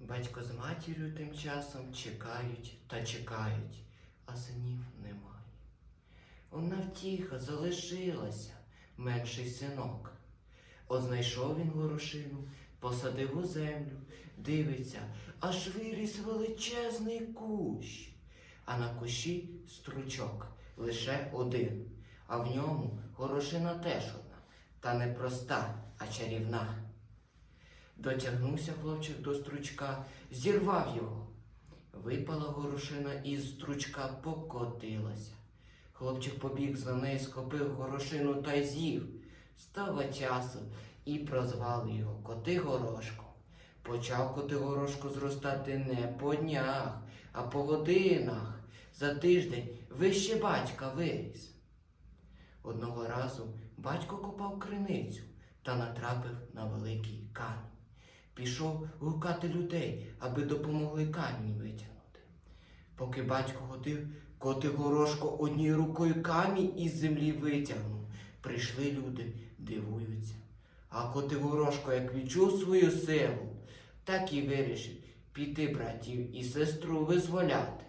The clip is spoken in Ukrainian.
Батько з матір'ю тим часом чекають та чекають, а синів немає. Одна втіха залишилася, менший синок. Ознайшов він горошину, посадив у землю, дивиться, аж виріс величезний кущ, а на кущі стручок лише один, а в ньому горошина теж одна, та не проста, а чарівна. Дотягнувся хлопчик до стручка, зірвав його. Випала горошина із стручка, покотилася. Хлопчик побіг за нею, схопив горошину та й з'їв. Стало часу і прозвали його коти горошко. Почав коти горошко зростати не по днях, а по годинах. За тиждень вище батька виріс. Одного разу батько копав криницю та натрапив на великий камінь. Пішов гукати людей, аби допомогли камінь витягнути. Поки батько ходив, коти горошко однією рукою камінь із землі витягнув. Прийшли люди, дивуються. А коти горошко, як відчув свою силу, так і вирішив піти братів і сестру визволяти.